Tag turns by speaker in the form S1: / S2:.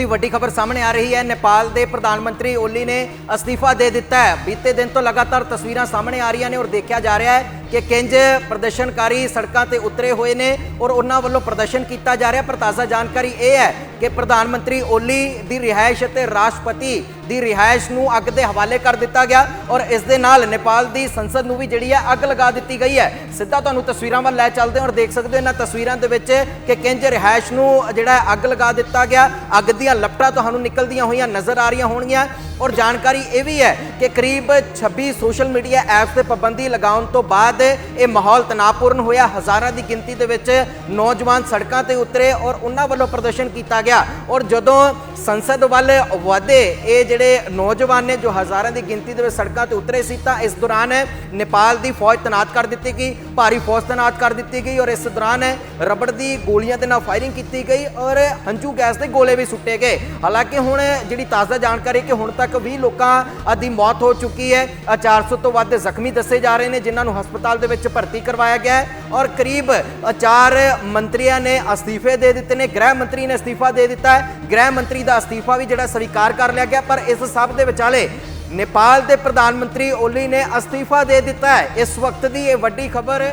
S1: ਦੀ ਵੱਡੀ ਖਬਰ ਸਾਹਮਣੇ ਆ ਰਹੀ ਹੈ। ਨੇਪਾਲ ਦੇ ਪ੍ਰਧਾਨ ਮੰਤਰੀ ਓਲੀ ਨੇ ਅਸਤੀਫਾ ਦੇ ਦਿੱਤਾ ਹੈ। ਬੀਤੇ ਦਿਨ ਤੋਂ ਲਗਾਤਾਰ ਤਸਵੀਰਾਂ ਸਾਹਮਣੇ ਆ ਰਹੀਆਂ ਨੇ ਔਰ ਦੇਖਿਆ ਜਾ ਰਿਹਾ ਹੈ ਕਿ ਕਿੰਜ ਪ੍ਰਦਰਸ਼ਨਕਾਰੀ ਸੜਕਾਂ ਤੇ ਉਤਰੇ ਹੋਏ ਨੇ ਔਰ ਉਹਨਾਂ ਵੱਲੋਂ ਪ੍ਰਦਰਸ਼ਨ ਕੀਤਾ ਜਾ ਰਿਹਾ। ਪਰ ਤਾਜ਼ਾ ਜਾਣਕਾਰੀ ਇਹ ਹੈ ਕਿ ਪ੍ਰਧਾਨ ਮੰਤਰੀ ਓਲੀ ਦੀ ਰਿਹਾਇਸ਼ ਅਤੇ ਰਾਸ਼ਟਰਪਤੀ ਦੀ ਰਿਹਾਇਸ਼ ਨੂੰ ਅੱਗ ਦੇ ਹਵਾਲੇ ਕਰ ਦਿੱਤਾ ਗਿਆ ਔਰ ਇਸ ਦੇ ਨਾਲ ਨੇਪਾਲ ਦੀ ਸੰਸਦ ਨੂੰ ਵੀ ਜਿਹੜੀ ਹੈ ਅੱਗ ਲਗਾ ਦਿੱਤੀ ਗਈ ਹੈ। ਸਿੱਧਾ ਤੁਹਾਨੂੰ ਤਸਵੀਰਾਂ ਵੱਲ ਲੈ ਚੱਲਦੇ ਹਾਂ ਔਰ ਦੇਖ ਸਕਦੇ ਹੋ ਇਹਨਾਂ ਤਸਵੀਰਾਂ ਦੇ ਵਿੱਚ ਕਿ ਕਿੰਜ ਰਿਹਾਇਸ਼ ਨੂੰ ਜਿਹੜਾ ਅੱਗ ਲਗਾ ਦਿੱਤਾ ਗਿਆ। ਅੱਗ ਦੀਆਂ ਲਪਟਾਂ ਤੁਹਾਨੂੰ ਨਿਕਲਦੀਆਂ ਹੋਈਆਂ ਨਜ਼ਰ ਆ ਰਹੀਆਂ ਹੋਣਗੀਆਂ ਔਰ ਜਾਣਕਾਰੀ ਇਹ ਵੀ ਹੈ ਕਿ ਕਰੀਬ 26 ਸੋਸ਼ਲ ਮੀਡੀਆ ਐਪਸ ਤੇ ਪਾਬੰਦੀ ਲਗਾਉਣ ਤੋਂ ਬਾਅਦ ਇਹ ਮਾਹੌਲ ਤਣਾਅਪੂਰਨ ਹੋਇਆ। ਹਜ਼ਾਰਾਂ ਦੀ ਗਿਣਤੀ ਦੇ ਵਿੱਚ ਨੌਜਵਾਨ ਸੜਕਾਂ ਤੇ ਉਤਰੇ ਔਰ ਉਹਨਾਂ ਵੱਲੋਂ ਪ੍ਰਦਰਸ਼ਨ ਕੀਤਾ ਗਿਆ। ਔਰ ਜਦੋਂ ਸੰਸਦ ਵੱਲ ਵਾਧੇ, ਇਹ ਜਿਹੜੇ ਨੌਜਵਾਨ ਨੇ ਜੋ ਹਜ਼ਾਰਾਂ ਦੀ ਗਿਣਤੀ ਦੇ ਵਿੱਚ ਸੜਕਾਂ ਤੇ ਉਤਰੇ ਸੀ, ਤਾਂ ਇਸ ਦੌਰਾਨ ਨੇਪਾਲ ਦੀ ਫੌਜ ਤੈਨਾਤ ਕਰ ਦਿੱਤੀ ਗਈ, ਭਾਰੀ ਫੌਜ ਤੈਨਾਤ ਕਰ ਦਿੱਤੀ ਗਈ ਔਰ ਇਸ ਦੌਰਾਨ ਰਬੜ ਦੀ ਗੋਲੀਆਂ ਦੇ ਨਾਲ ਫਾਇਰਿੰਗ ਕੀਤੀ ਗਈ ਔਰ ਹੰਝੂ ਗੈਸ ਦੇ ਗੋਲੇ ਵੀ ਸੁੱਟੇ ਗਏ। ਹਾਲਾਂਕਿ ਹੁਣ ਜਿਹੜੀ ਤਾਜ਼ਾ ਜਾਣਕਾਰੀ ਕਿ ਹੁਣ ਤੱਕ 20 ਲੋਕਾਂ ਦੀ ਮੌਤ ਹੋ ਚੁੱਕੀ ਹੈ ਅ 400 ਤੋਂ ਵੱਧ ਜ਼ਖਮੀ ਦੱਸੇ ਜਾ ਰਹੇ ਨੇ, ਜਿਨ੍ਹਾਂ ਨੂੰ ਹਸਪਤਾਲ ਦੇ ਵਿੱਚ ਭਰਤੀ ਕਰਵਾਇਆ ਗਿਆ ਹੈ ਔਰ ਕਰੀਬ ਚਾਰ ਮੰਤਰੀਆਂ ਨੇ ਅਸਤੀਫੇ ਦੇ ਦਿੱਤੇ ਨੇ। ਗ੍ਰਹਿ ਮੰਤਰੀ ਨੇ ਅਸਤੀਫਾ ਦੇ ਦਿੱਤਾ ਹੈ। ਗ੍ਰਹਿ ਮੰਤਰੀ ਦਾ ਅਸਤੀਫਾ ਵੀ ਜਿਹੜਾ ਸਵੀਕਾਰ ਕਰ ਲਿਆ ਗਿਆ, ਪਰ ਇਸ ਸਭ ਦੇ ਵਿਚਾਲੇ ਨੇਪਾਲ ਦੇ ਪ੍ਰਧਾਨ ਮੰਤਰੀ ਓਲੀ ਨੇ ਅਸਤੀਫਾ ਦੇ ਦਿੱਤਾ ਹੈ। ਇਸ ਵਕਤ ਦੀ ਇਹ ਵੱਡੀ ਖਬਰ